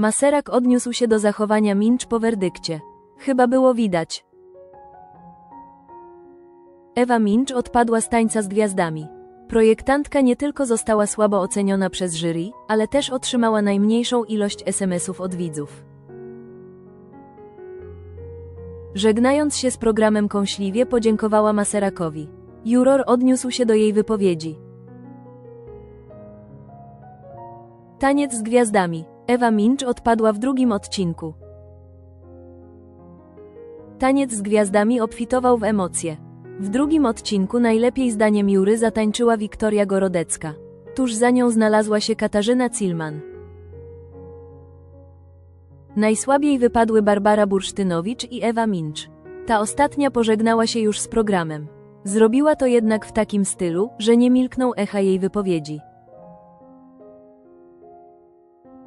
Maserak odniósł się do zachowania Minch po werdykcie. Chyba było widać. Ewa Minch odpadła z tańca z gwiazdami. Projektantka nie tylko została słabo oceniona przez jury, ale też otrzymała najmniejszą ilość SMS-ów od widzów. Żegnając się z programem kąśliwie podziękowała Maserakowi. Juror odniósł się do jej wypowiedzi. Taniec z gwiazdami. Ewa Minch odpadła w drugim odcinku. Taniec z gwiazdami obfitował w emocje. W drugim odcinku najlepiej zdaniem Jury zatańczyła Wiktoria Gorodecka. Tuż za nią znalazła się Katarzyna Cilman. Najsłabiej wypadły Barbara Bursztynowicz i Ewa Minch. Ta ostatnia pożegnała się już z programem. Zrobiła to jednak w takim stylu, że nie milkną echa jej wypowiedzi.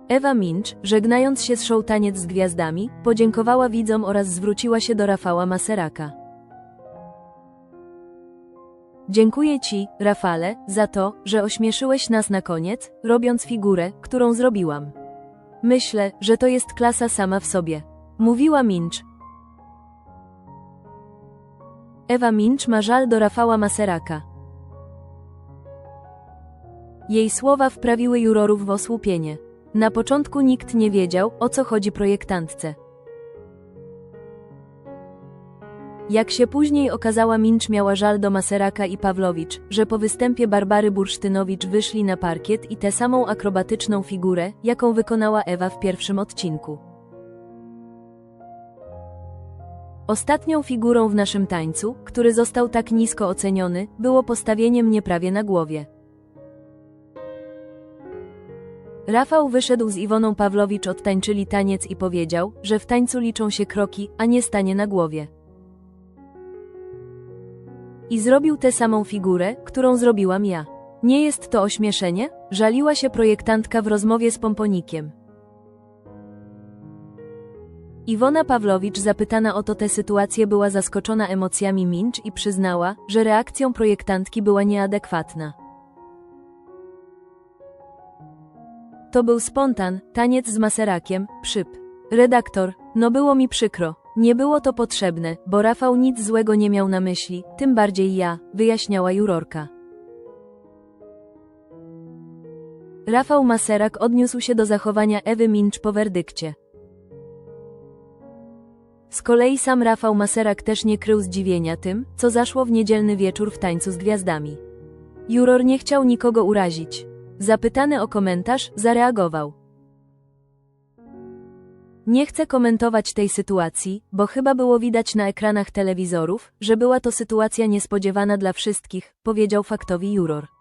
Ewa Minch, żegnając się z show Taniec z Gwiazdami, podziękowała widzom oraz zwróciła się do Rafała Maseraka. Dziękuję Ci, Rafale, za to, że ośmieszyłeś nas na koniec, robiąc figurę, którą zrobiłam. Myślę, że to jest klasa sama w sobie. Mówiła Minch. Ewa Minch ma żal do Rafała Maseraka. Jej słowa wprawiły jurorów w osłupienie. Na początku nikt nie wiedział, o co chodzi projektantce. Jak się później okazała Minch miała żal do Maseraka i Pawlowicz, że po występie Barbary Bursztynowicz wyszli na parkiet i tę samą akrobatyczną figurę, jaką wykonała Ewa w pierwszym odcinku. Ostatnią figurą w naszym tańcu, który został tak nisko oceniony, było postawienie mnie prawie na głowie. Rafał wyszedł z Iwoną Pawlowicz odtańczyli taniec i powiedział, że w tańcu liczą się kroki, a nie stanie na głowie. I zrobił tę samą figurę, którą zrobiłam ja. Nie jest to ośmieszenie? Żaliła się projektantka w rozmowie z Pomponikiem. Iwona Pawlowicz zapytana o to tę sytuację była zaskoczona emocjami Minch i przyznała, że reakcją projektantki była nieadekwatna. To był spontan, taniec z maserakiem, przyp. Redaktor, no było mi przykro. Nie było to potrzebne, bo Rafał nic złego nie miał na myśli, tym bardziej ja, wyjaśniała jurorka. Rafał Maserak odniósł się do zachowania Ewy Minch po werdykcie. Z kolei sam Rafał Maserak też nie krył zdziwienia tym, co zaszło w niedzielny wieczór w tańcu z gwiazdami. Juror nie chciał nikogo urazić. Zapytany o komentarz, zareagował. Nie chcę komentować tej sytuacji, bo chyba było widać na ekranach telewizorów, że była to sytuacja niespodziewana dla wszystkich, powiedział faktowi juror.